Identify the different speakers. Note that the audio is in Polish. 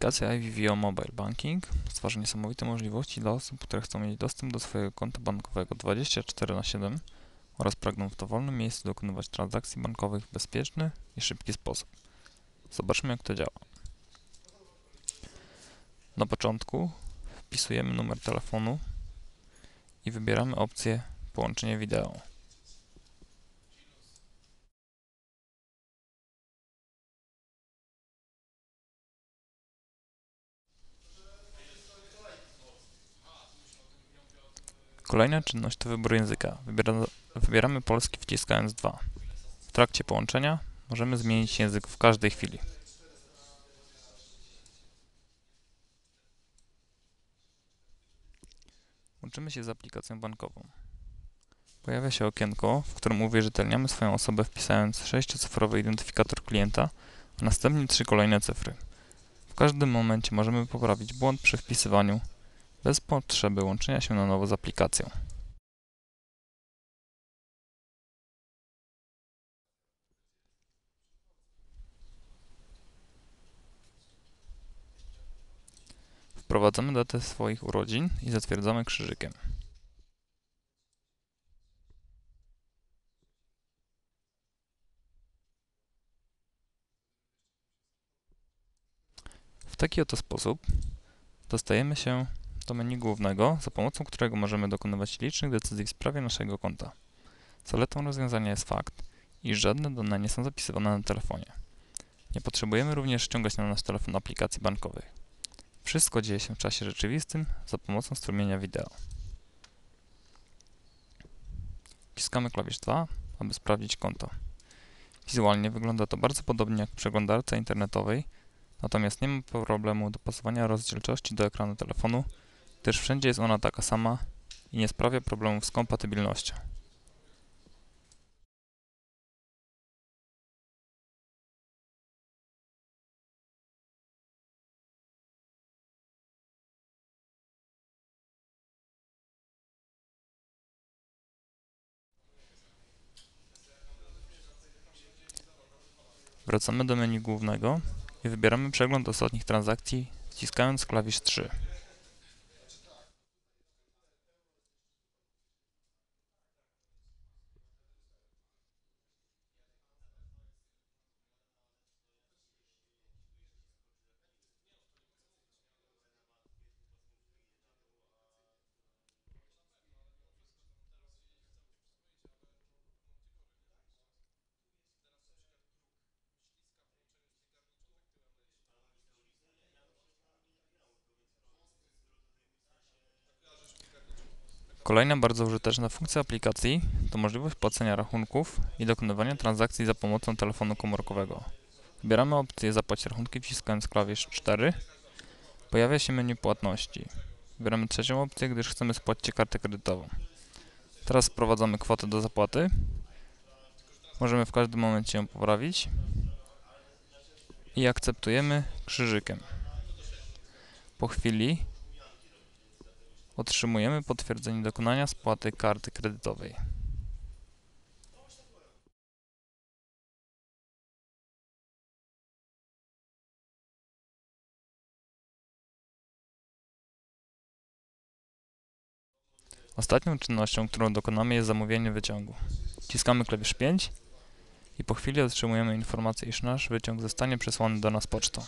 Speaker 1: Aplikacja IVVO Mobile Banking stwarza niesamowite możliwości dla osób, które chcą mieć dostęp do swojego konta bankowego 24 na 7 oraz pragną w dowolnym miejscu dokonywać transakcji bankowych w bezpieczny i szybki sposób. Zobaczmy jak to działa. Na początku wpisujemy numer telefonu i wybieramy opcję połączenie wideo. Kolejna czynność to wybór języka. Wybiera, wybieramy polski wciskając 2. W trakcie połączenia możemy zmienić język w każdej chwili. Łączymy się z aplikacją bankową. Pojawia się okienko, w którym uwierzytelniamy swoją osobę wpisując 6-cyfrowy identyfikator klienta, a następnie trzy kolejne cyfry. W każdym momencie możemy poprawić błąd przy wpisywaniu, bez potrzeby łączenia się na nowo z aplikacją. Wprowadzamy datę swoich urodzin i zatwierdzamy krzyżykiem. W taki oto sposób dostajemy się do menu głównego, za pomocą którego możemy dokonywać licznych decyzji w sprawie naszego konta. Zaletą rozwiązania jest fakt, iż żadne dane nie są zapisywane na telefonie. Nie potrzebujemy również ściągać na nasz telefon aplikacji bankowych. Wszystko dzieje się w czasie rzeczywistym za pomocą strumienia wideo. Wciskamy klawisz 2, aby sprawdzić konto. Wizualnie wygląda to bardzo podobnie jak w przeglądarce internetowej, natomiast nie ma problemu dopasowania rozdzielczości do ekranu telefonu, gdyż wszędzie jest ona taka sama i nie sprawia problemów z kompatybilnością. Wracamy do menu głównego i wybieramy przegląd ostatnich transakcji wciskając klawisz 3. Kolejna bardzo użyteczna funkcja aplikacji to możliwość płacenia rachunków i dokonywania transakcji za pomocą telefonu komórkowego. Wybieramy opcję Zapłać rachunki wciskając klawisz 4. Pojawia się menu płatności. Wybieramy trzecią opcję, gdyż chcemy spłacić kartę kredytową. Teraz wprowadzamy kwotę do zapłaty. Możemy w każdym momencie ją poprawić. I akceptujemy krzyżykiem. Po chwili otrzymujemy potwierdzenie dokonania spłaty karty kredytowej. Ostatnią czynnością, którą dokonamy jest zamówienie wyciągu. Wciskamy klawisz 5 i po chwili otrzymujemy informację, iż nasz wyciąg zostanie przesłany do nas pocztą.